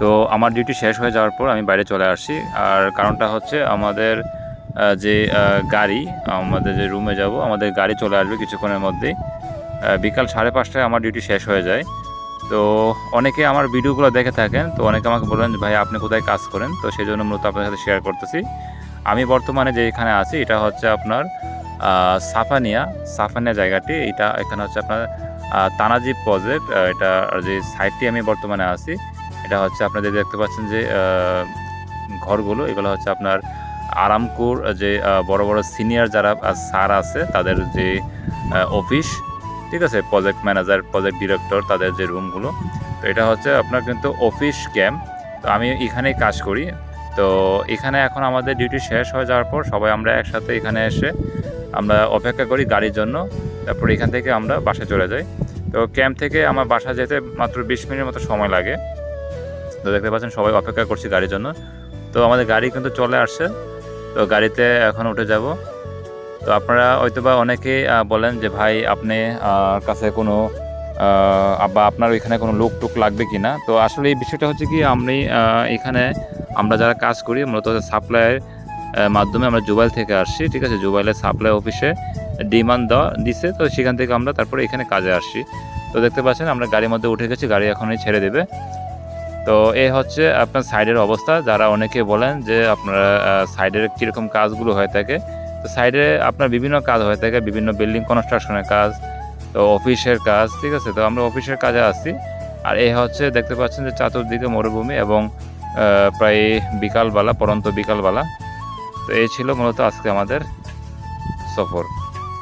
তো আমার ডিউটি শেষ হয়ে যাওয়ার পর আমি বাইরে চলে আসছি। আর কারণটা হচ্ছে আমাদের যে গাড়ি, আমাদের যে রুমে যাব, আমাদের গাড়ি চলে আসবে কিছুক্ষণের মধ্যেই। বিকাল সাড়ে পাঁচটায় আমার ডিউটি শেষ হয়ে যায়। তো অনেকে আমার ভিডিওগুলো দেখে থাকেন, তো অনেকে আমাকে বলেন ভাই, আপনি কোথায় কাজ করেন? তো সেই জন্য মূলত আপনার সাথে শেয়ার করতেছি। আমি বর্তমানে যে এখানে আছি, এটা হচ্ছে আপনার সাফানিয়া সাফানিয়া জায়গাটি। এটা এখানে হচ্ছে আপনার তানাজি প্রজেক্ট এটা যে সাইটটি আমি বর্তমানে আছি। এটা হচ্ছে আপনাদের দেখতে পাচ্ছেন যে ঘরগুলো, এগুলো হচ্ছে আপনার আরামকুর যে বড় বড় সিনিয়র যারা স্যার আছে, তাদের যে অফিস, ঠিক আছে? প্রজেক্ট ম্যানেজার, প্রজেক্ট ডিরেক্টর, তাদের যে রুমগুলো। তো এটা হচ্ছে আপনার কিন্তু অফিস ক্যাম্প। তো আমি এখানেই কাজ করি। তো এখানে এখন আমাদের ডিউটি শেষ হয়ে যাওয়ার পর সবাই আমরা একসাথে এখানে এসে আমরা অপেক্ষা করি গাড়ির জন্য। তারপর এখান থেকে আমরা বাসায় চলে যাই। তো ক্যাম্প থেকে আমার বাসা যেতে মাত্র বিশ মিনিটের মতো সময় লাগে। তো দেখতে পাচ্ছেন সবাই অপেক্ষা করছি গাড়ির জন্য। তো আমাদের গাড়ি কিন্তু চলে আসছে। তো গাড়িতে এখন উঠে যাব। তো আপনারা হয়তো বা অনেকেই বলেন যে, ভাই, আপনি কাছে কোনো বা আপনার ওইখানে কোনো লোক টুক লাগবে কি না? তো আসলে এই বিষয়টা হচ্ছে কি, আমি এখানে আমরা যারা কাজ করি, মূলত সাপ্লাইয়ের মাধ্যমে আমরা জুবাইল থেকে আসছি, ঠিক আছে? জুবাইলের সাপ্লাই অফিসে ডিমান্ড দেওয়া দিছে। তো সেখান থেকে আমরা তারপরে এখানে কাজে আসছি। তো দেখতে পাচ্ছেন, আমরা গাড়ির মধ্যে উঠে গেছি, গাড়ি এখনই ছেড়ে দেবে। তো এই হচ্ছে আপনার সাইডের অবস্থা। যারা অনেকে বলেন যে আপনারা সাইডের কীরকম কাজগুলো হয়ে থাকে, তো সাইডে আপনার বিভিন্ন কাজ হয়ে থাকে, বিভিন্ন বিল্ডিং কনস্ট্রাকশনের কাজ, তো অফিসের কাজ, ঠিক আছে? তো আমরা অফিসের কাজে আসছি আর এই হচ্ছে দেখতে পাচ্ছেন যে চাতুর্দিকে মরুভূমি এবং প্রায় বিকালবেলা, পরন্ত বিকালবেলা। তো এই ছিল মূলত আজকে আমাদের সফর।